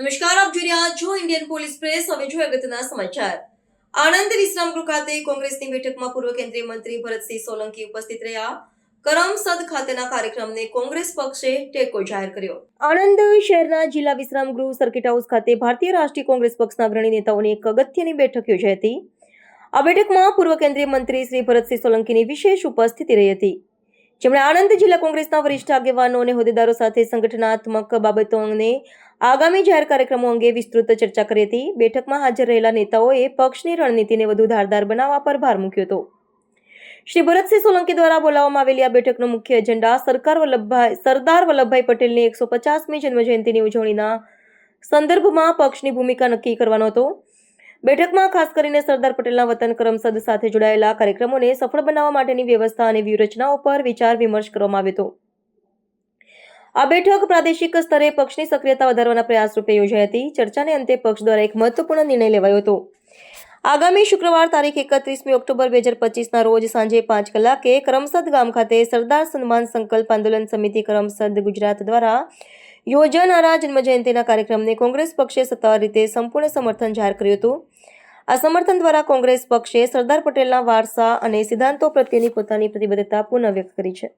નમસ્કાર, આપ જોઈ રહ્યા છો ઇન્ડિયન પોલીસ પ્રેસ હવે જોઈએ અગત્યના સમાચાર. આણંદ વિશ્રામ ગૃહ ખાતે કોંગ્રેસની બેઠકમાં પૂર્વ કેન્દ્રીય મંત્રી ભરતસિંહ સોલંકી ઉપસ્થિત રહ્યા. કરમસદ ખાતેના કાર્યક્રમને કોંગ્રેસ પક્ષે ટેકો જાહેર કર્યો. આણંદ શહેરના જિલ્લા વિશ્રામ ગૃહ સર્કિટ હાઉસ ખાતે ભારતીય રાષ્ટ્રીય કોંગ્રેસ પક્ષના અગ્રણી નેતાઓની એક અગત્યની બેઠક યોજાઈ હતી. આ બેઠકમાં પૂર્વ કેન્દ્રીય મંત્રી શ્રી ભરતસિંહ સોલંકીની વિશેષ ઉપસ્થિતિ રહી હતી. જેમણે આણંદ જિલ્લા કોંગ્રેસના વરિષ્ઠ આગેવાનો અને હોદ્દેદારો સાથે સંગઠનાત્મક બાબતો અંગે આગામી જાહેર કાર્યક્રમો અંગે વિસ્તૃત ચર્ચા કરી હતી. બેઠકમાં હાજર રહેલા નેતાઓએ પક્ષની રણનીતિને વધુ ધારદાર બનાવવા પર ભાર મૂક્યો હતો. શ્રી ભરતસિંહ સોલંકી દ્વારા બોલાવવામાં આવેલી આ બેઠકનો મુખ્ય એજન્ડા સરકાર વલ્લભભાઈ, સરદાર વલ્લભભાઈ પટેલની એકસો પચાસમી જન્મજયંતિની ઉજવણીના સંદર્ભમાં પક્ષની ભૂમિકા નક્કી કરવાનો હતો. બેઠકમાં ખાસ કરીને સરદાર પટેલના વતન કરમસદ સાથે જોડાયેલા કાર્યક્રમોને સફળ બનાવવા માટેની વ્યવસ્થા અને વ્યૂહરચનાઓ પર વિચાર વિમર્શ કરવામાં આવ્યો હતો. આ બેઠક પ્રાદેશિક સ્તરે પક્ષની સક્રિયતા વધારવાના પ્રયાસ રૂપે યોજાઈ હતી. ચર્ચાને અંતે પક્ષ દ્વારા એક મહત્વપૂર્ણ નિર્ણય લેવાયો હતો. આગામી શુક્રવાર તારીખ એકત્રીસમી ઓક્ટોબર બે હજાર પચીસના રોજ સાંજે પાંચ કલાકે કરમસદ ગામ ખાતે સરદાર સન્માન સંકલ્પ આંદોલન સમિતિ કરમસદ ગુજરાત દ્વારા યોજાનારા જન્મજયંતિના કાર્યક્રમને કોંગ્રેસ પક્ષે સત્તાવાર રીતે સંપૂર્ણ સમર્થન જાહેર કર્યું હતું. આ સમર્થન દ્વારા કોંગ્રેસ પક્ષે સરદાર પટેલના વારસા અને સિદ્ધાંતો પ્રત્યેની પોતાની પ્રતિબદ્ધતા પુનઃ વ્યક્ત કરી છે.